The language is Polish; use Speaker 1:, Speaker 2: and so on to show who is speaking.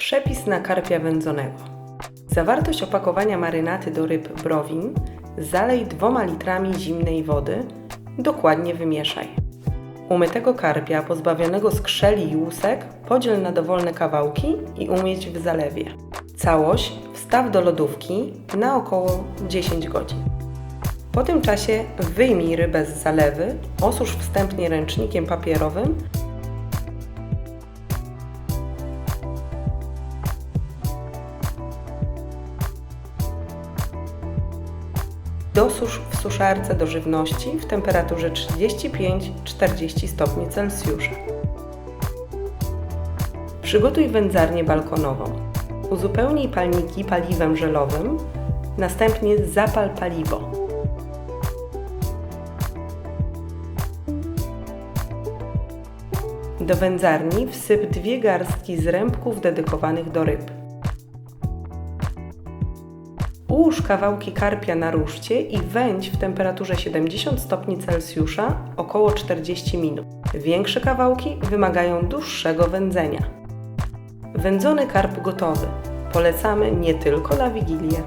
Speaker 1: Przepis na karpia wędzonego. Zawartość opakowania marynaty do ryb browin zalej dwoma litrami zimnej wody, dokładnie wymieszaj. Umytego karpia pozbawionego skrzeli i łusek podziel na dowolne kawałki i umieść w zalewie. Całość wstaw do lodówki na około 10 godzin. Po tym czasie wyjmij rybę z zalewy, osusz wstępnie ręcznikiem papierowym Dosusz w suszarce do żywności w temperaturze 35-40 stopni Celsjusza. Przygotuj wędzarnię balkonową. Uzupełnij palniki paliwem żelowym, następnie zapal paliwo. Do wędzarni wsyp dwie garstki zrębków dedykowanych do ryb. Ułóż kawałki karpia na ruszcie i wędź w temperaturze 70 stopni Celsjusza około 40 minut. Większe kawałki wymagają dłuższego wędzenia. Wędzony karp gotowy. Polecamy nie tylko na Wigilię.